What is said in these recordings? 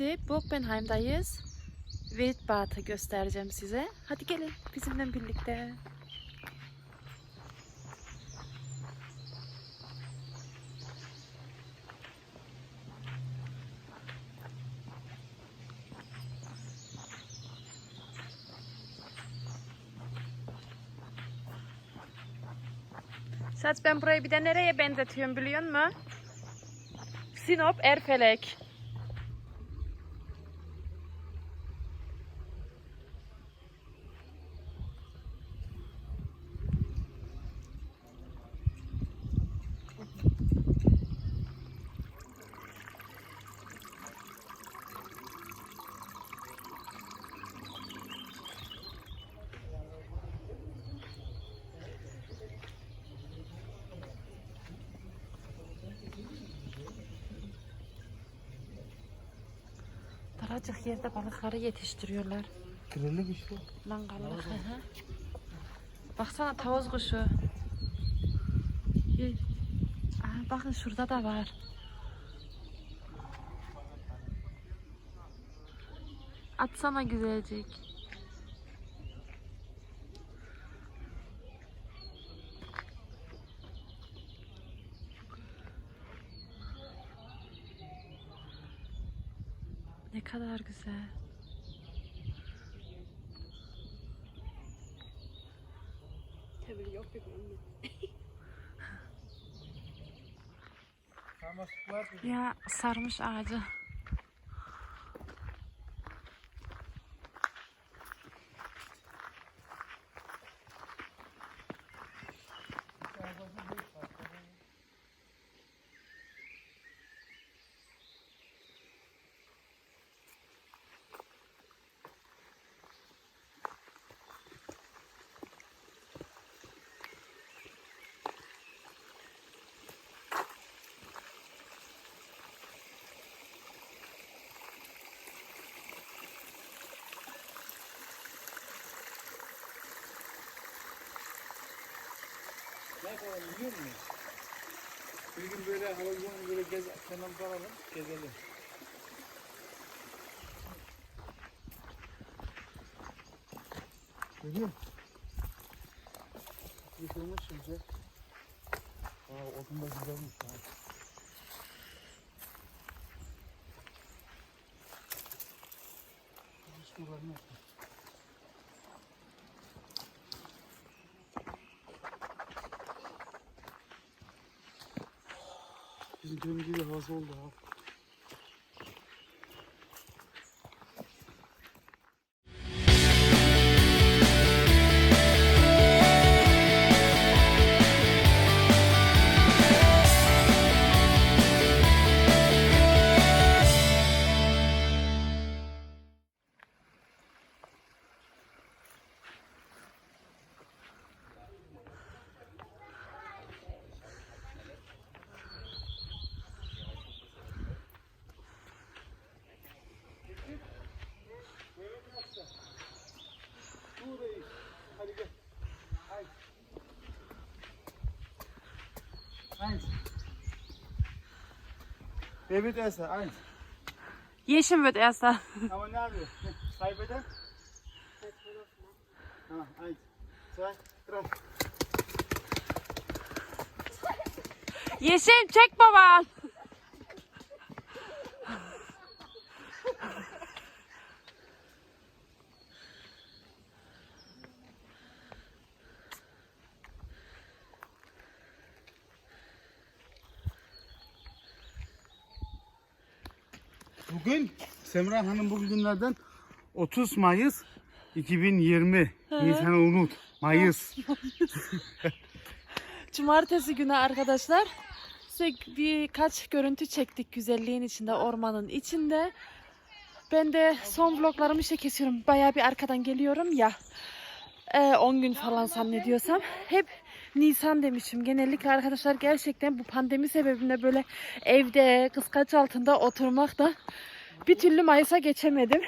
Şimdi Bockenheim'dayız. Wildbad'ı göstereceğim size. Hadi gelin bizimle birlikte. Saç ben burayı bir de nereye benzetiyorum biliyor musun? Sinop Erfelek. Daracık yerde balıkları yetiştiriyorlar. Kirli bir. Mangallık. hı hı. Baksana tavus kuşu. Aa, bakın şurada da var. Atsana güzelcik. Ne kadar güzel. Sarmaşıklar Ya sarmış ağacı. Ne yapalım biliyor musun? Bir gün böyle havuzunu böyle gez, kenardan alalım, gezelim. Görüyor musun? Yıkılmış şimdi. Aa, odun da güzelmiş ha. Hiç kullanmıyor. Köyün gibi havası oldu ha. Wer wird erster? Eins. Yeşim wird erster. Aber ne yapıyor? Kaybeden? Ha, eins. Zwei, drei. Yeşim çek baba. Bugün Semra Hanım bugün günlerden 30 Mayıs 2020. Nisan'ı unut. Mayıs. Cumartesi günü arkadaşlar size birkaç görüntü çektik güzelliğin içinde, ormanın içinde. Ben de son vloglarımı işte kesiyorum. Bayağı bir arkadan geliyorum ya. Ee, 10 gün falan zannediyorsam. Hep Nisan demişim. Genellikle arkadaşlar gerçekten bu pandemi sebebiyle böyle evde kıskaç altında oturmak da bir türlü Mayıs'a geçemedim.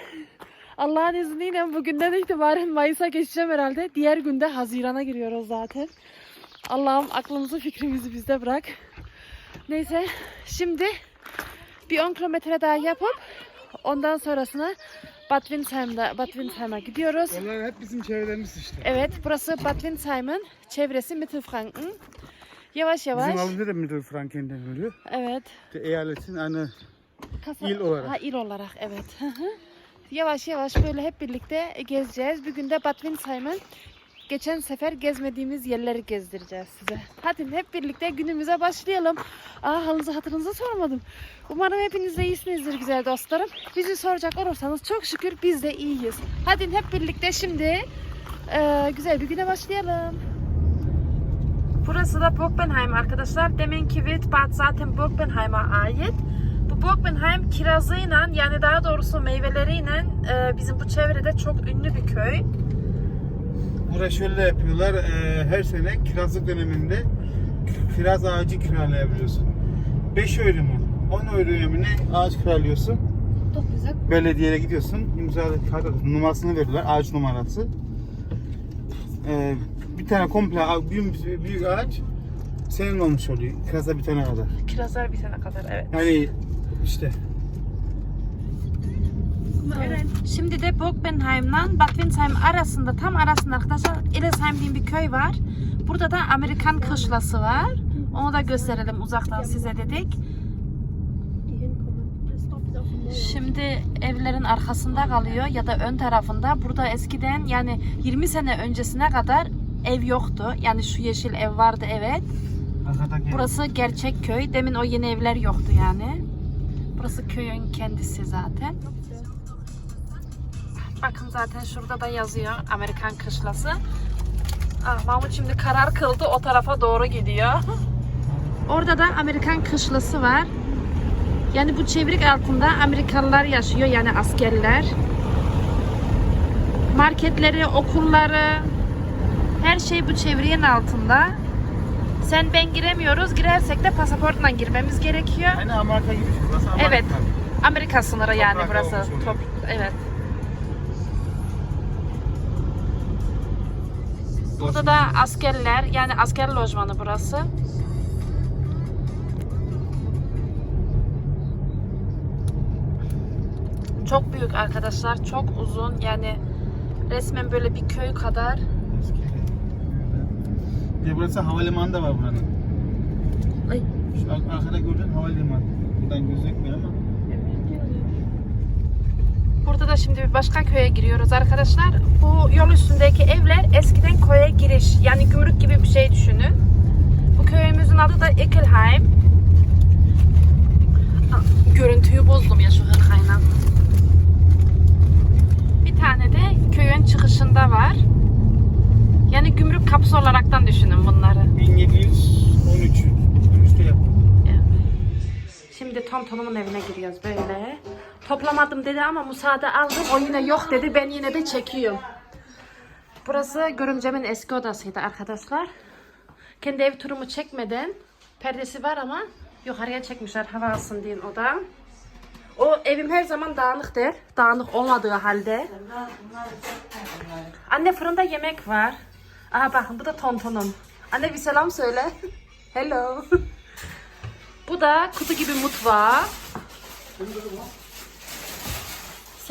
Allah'ın izniyle bugünden itibaren Mayıs'a geçeceğim herhalde. Diğer günde Haziran'a giriyoruz zaten. Allah'ım aklımızı fikrimizi bizde bırak. Neyse şimdi bir 10 kilometre daha yapıp Ondan sonrasını Bad Windsheim'da Bad Windsheim'a gidiyoruz. Onlar hep bizim çevrelerimiz işte. Evet, burası Bad Windsheim'ın çevresi Mittelfranken. Yavaş yavaş. Bizim alımda da Mittelfranken deniliyor. Evet. De eyaletin hani Kasa- İl olarak. Ha, il olarak evet. Yavaş yavaş böyle hep birlikte gezeceğiz. Bir günde Bad Windsheim'ın geçen sefer gezmediğimiz yerleri gezdireceğiz size. Hadi hep birlikte günümüze başlayalım. Aa halınızı hatırınızı sormadım. Umarım hepiniz de iyisinizdir güzel dostlarım. Bizi soracak olursanız çok şükür biz de iyiyiz. Hadi hep birlikte şimdi eee, güzel bir güne başlayalım. Burası da Bockenheim arkadaşlar. Deminki Wildbad zaten Bockenheim'a ait. Bu Bockenheim kirazıyla yani daha doğrusu meyveleriyle e, bizim bu çevrede çok ünlü bir köy. Burada şöyle yapıyorlar. e, her sene kirazlık döneminde kiraz ağacı kiralayabiliyorsun. 5 euro mu? 10 euroya mı ne ağaç kiralıyorsun? Çok güzel. Belediyeye gidiyorsun. Alıyorsun. Numarasını veriyorlar. Ağaç numarası. E, bir tane komple büyük, büyük ağaç senin olmuş oluyor. Kiraza bitene kadar. Kirazlar bitene kadar evet. Yani işte Şimdi de Bockenheim'la Bad arasında tam arasında arkadaşlar Illesheim diye bir köy var. Burada da Amerikan kışlası var. Onu da gösterelim uzaktan size dedik. Şimdi evlerin arkasında kalıyor ya da ön tarafında. Burada eskiden yani 20 sene öncesine kadar ev yoktu. Yani şu yeşil ev vardı evet. Burası gerçek köy. Demin o yeni evler yoktu yani. Burası köyün kendisi zaten. Bakın zaten şurada da yazıyor Amerikan kışlası. Ah, Mahmut şimdi karar kıldı o tarafa doğru gidiyor. Orada da Amerikan kışlası var. Yani bu çevrik altında Amerikalılar yaşıyor yani askerler. Marketleri, okulları, her şey bu çevrenin altında. Sen ben giremiyoruz. Girersek de pasaportla girmemiz gerekiyor. Hani Amerika gibi. Burası Amerika. Evet. Amerika sınırı yani Toprak burası. Top, evet. Burada da askerler yani asker lojmanı burası. Çok büyük arkadaşlar, çok uzun yani resmen böyle bir köy kadar. Bir burası havalimanı da var buranın. Ay. Şu ar- arkada gördüğün havalimanı. Burada da şimdi bir başka köye giriyoruz arkadaşlar. Bu yol üstündeki evler eskiden köye giriş. Yani gümrük gibi bir şey düşünün. Bu köyümüzün adı da Ekelheim. Aa, Görüntüyü bozdum ya şu hırkayla. Bir tane de köyün çıkışında var. Yani gümrük kapısı olaraktan düşünün bunları. 1713. Üstte yap. Şimdi Tom Tom'un evine giriyoruz böyle. Toplamadım dedi ama müsaade aldım. O yine yok dedi. Ben yine de çekiyorum. Burası görümcemin eski odasıydı arkadaşlar. Kendi ev turumu çekmeden perdesi var ama yukarıya çekmişler hava alsın diye oda. O evim her zaman dağınıktır. Dağınık olmadığı halde. Anne fırında yemek var. Aha bakın bu da tontonum. Anne bir selam söyle. Hello. Bu da kutu gibi mutfağı.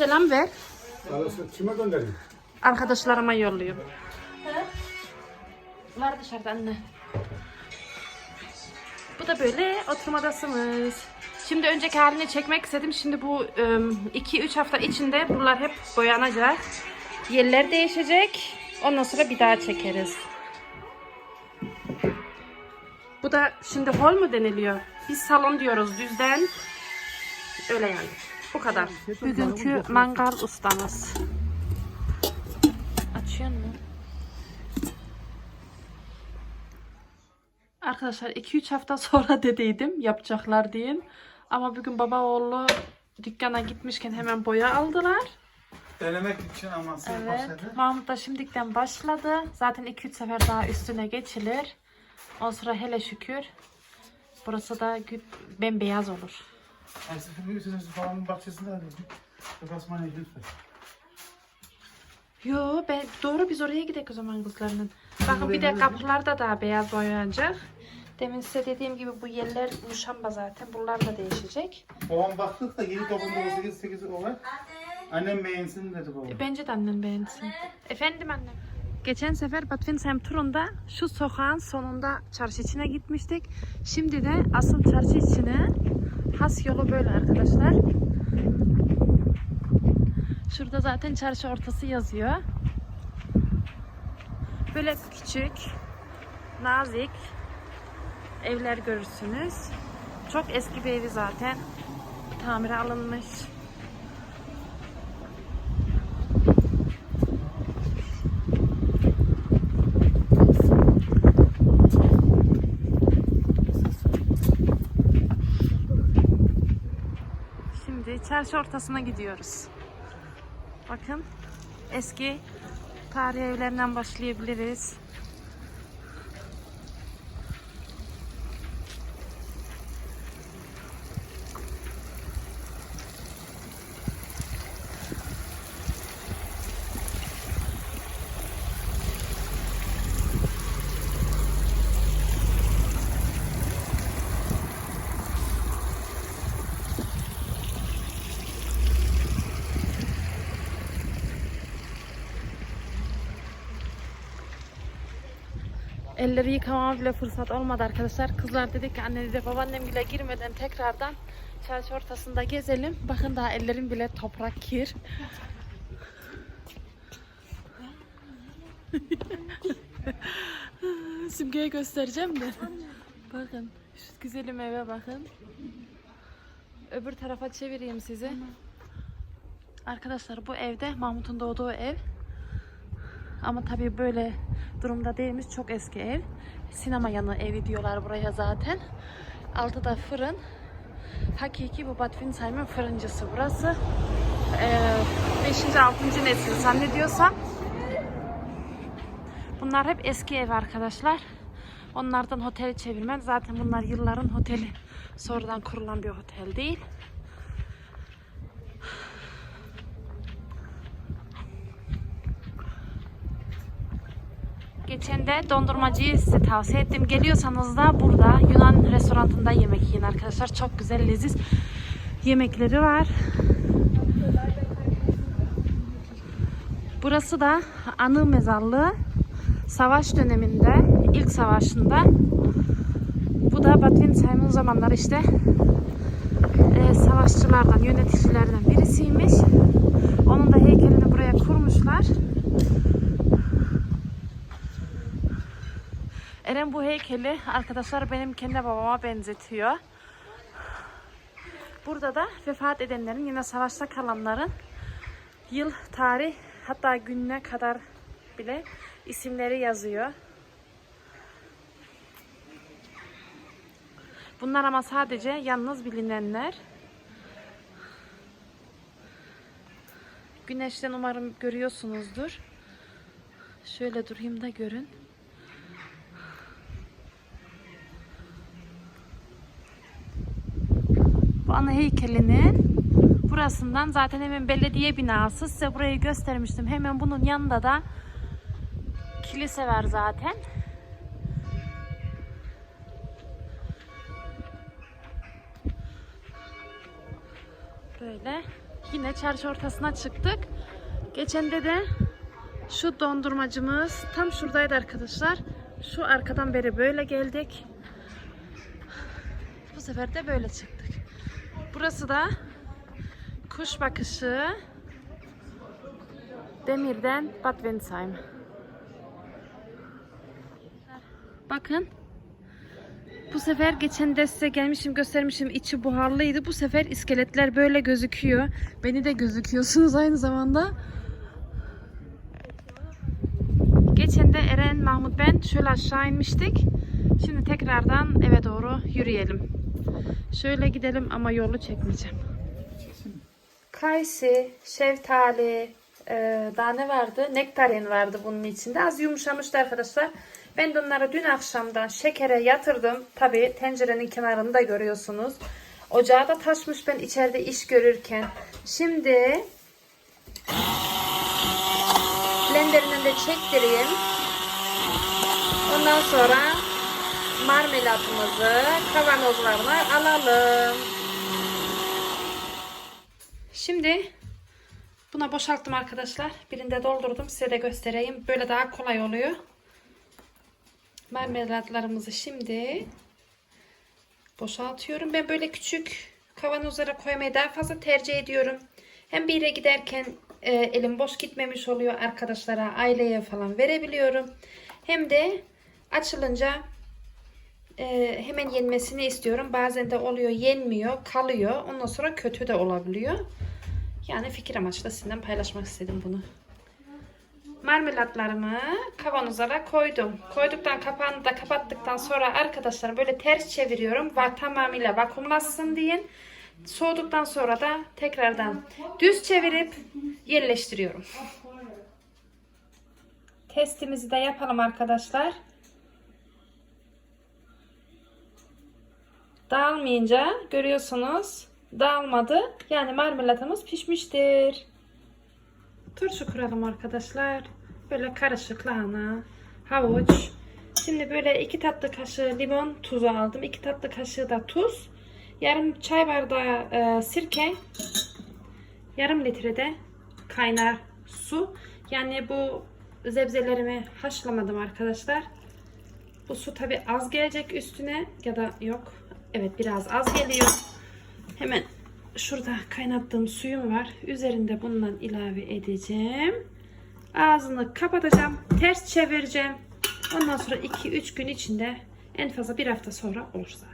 Selam ver. Kime gönderdin? Arkadaşlarıma yolluyorum. Var dışarıda anne. Bu da böyle oturma odasımız. Şimdi önceki halini çekmek istedim. Şimdi bu 2-3 hafta içinde buralar hep boyanacak. Yerler değişecek. Ondan sonra bir daha çekeriz. Bu da şimdi hol mu deniliyor? Biz salon diyoruz düzden. Öyle yani. Bu kadar. Bugünkü mangal ustamız. Açıyor mu? Arkadaşlar 2-3 hafta sonra dedeydim yapacaklar diye. Ama bugün baba oğlu dükkana gitmişken hemen boya aldılar. Denemek için ama Evet. başladı. Mahmut da şimdikten başladı. Zaten 2-3 sefer daha üstüne geçilir. O sıra hele şükür. Burası da bembeyaz olur. Aslında bir sürü falan bahçesinde arıyordum. Basmana lütfen. Yo ben doğru biz oraya gidelim o zaman kızlarının. Bakın bir de kapılarda da beyaz boyanacak. Demin size dediğim gibi bu yerler muşamba zaten. Bunlar da değişecek. Babam baktık da 7, 9, 8, 8 olarak. Annem beğensin dedi babam. E, Bence de annem beğensin. Efendim annem. Geçen sefer Bad Windsheim turunda şu sokağın sonunda çarşı içine gitmiştik. Şimdi de asıl çarşı içine has yolu böyle arkadaşlar. Şurada zaten çarşı ortası yazıyor. Böyle küçük, nazik evler görürsünüz. Çok eski bir evi zaten. Tamire alınmış. Şimdi çarşı ortasına gidiyoruz. Bakın eski tarihi evlerinden başlayabiliriz. Elleri yıkamama bile fırsat olmadı arkadaşlar. Kızlar dedi ki anne dedi babaannem bile girmeden tekrardan çarşı ortasında gezelim. Bakın daha ellerim bile toprak kir. Simge'ye göstereceğim de. bakın şu güzelim eve bakın. Öbür tarafa çevireyim sizi. Arkadaşlar bu evde Mahmut'un doğduğu ev. Ama tabii böyle durumda değilmiş. Çok eski ev. Sinema yanı evi diyorlar buraya zaten. Altıda fırın. Hakiki bu Bad Windsheim'in fırıncısı burası. 5. 6. nesil zannediyorsam. Bunlar hep eski ev arkadaşlar. Onlardan oteli çevirmen. Zaten bunlar yılların oteli. Sonradan kurulan bir otel değil. Geçen de dondurmacıyı size tavsiye ettim. Geliyorsanız da burada Yunan restoranında yemek yiyin arkadaşlar. Çok güzel leziz yemekleri var. Burası da anı mezarlığı. Savaş döneminde, ilk savaşında. Bu da Bad Windsheim'in zamanları işte e, savaşçılardan, yöneticilerden birisiymiş. Onun da heykelini buraya kurmuşlar. Eren bu heykeli arkadaşlar benim kendi babama benzetiyor. Burada da vefat edenlerin yine savaşta kalanların yıl, tarih hatta gününe kadar bile isimleri yazıyor. Bunlar ama sadece yalnız bilinenler. Güneşten umarım görüyorsunuzdur. Şöyle durayım da görün. Bu ana heykelinin burasından zaten hemen belediye binası. Size burayı göstermiştim. Hemen bunun yanında da kilise var zaten. Böyle. Yine çarşı ortasına çıktık. Geçen de de şu dondurmacımız tam şuradaydı arkadaşlar. Şu arkadan beri böyle geldik. Bu sefer de böyle çıktık. Burası da kuş bakışı Demir'den Bad Windsheim. Bakın. Bu sefer geçen de size gelmişim göstermişim içi buharlıydı. Bu sefer iskeletler böyle gözüküyor. Beni de gözüküyorsunuz aynı zamanda. Geçen de Eren, Mahmut ben şöyle aşağı inmiştik. Şimdi tekrardan eve doğru yürüyelim. Şöyle gidelim ama yolu çekmeyeceğim. Kayısı, şeftali, e, daha ne vardı? Nektarin vardı bunun içinde. Az yumuşamıştı arkadaşlar. Ben de onları dün akşamdan şekere yatırdım. Tabi tencerenin kenarını da görüyorsunuz. Ocağı da taşmış ben içeride iş görürken. Şimdi blenderından da çektireyim. Ondan sonra marmelatımızı kavanozlarına alalım. Şimdi buna boşalttım arkadaşlar. Birinde doldurdum. Size de göstereyim. Böyle daha kolay oluyor. Marmelatlarımızı şimdi boşaltıyorum. Ben böyle küçük kavanozlara koymayı daha fazla tercih ediyorum. Hem bir yere giderken e, elim boş gitmemiş oluyor. Arkadaşlara, aileye falan verebiliyorum. Hem de açılınca e, hemen yenmesini istiyorum. Bazen de oluyor yenmiyor, kalıyor. Ondan sonra kötü de olabiliyor. Yani fikir amaçlı sizinle paylaşmak istedim bunu. Marmelatlarımı kavanozlara koydum. Koyduktan kapağını da kapattıktan sonra arkadaşlar böyle ters çeviriyorum. Ve tamamıyla vakumlasın diye. Soğuduktan sonra da tekrardan düz çevirip yerleştiriyorum. Testimizi de yapalım arkadaşlar. Dağılmayınca görüyorsunuz dağılmadı. Yani marmelatımız pişmiştir. Turşu kuralım arkadaşlar. Böyle karışık havuç. Şimdi böyle iki tatlı kaşığı limon tuzu aldım. iki tatlı kaşığı da tuz. Yarım çay bardağı e, sirke. Yarım litrede kaynar su. Yani bu zebzelerimi haşlamadım arkadaşlar. Bu su tabi az gelecek üstüne ya da yok. Evet biraz az geliyor. Hemen şurada kaynattığım suyum var. Üzerinde bundan ilave edeceğim. Ağzını kapatacağım. Ters çevireceğim. Ondan sonra 2-3 gün içinde en fazla bir hafta sonra olur zaten.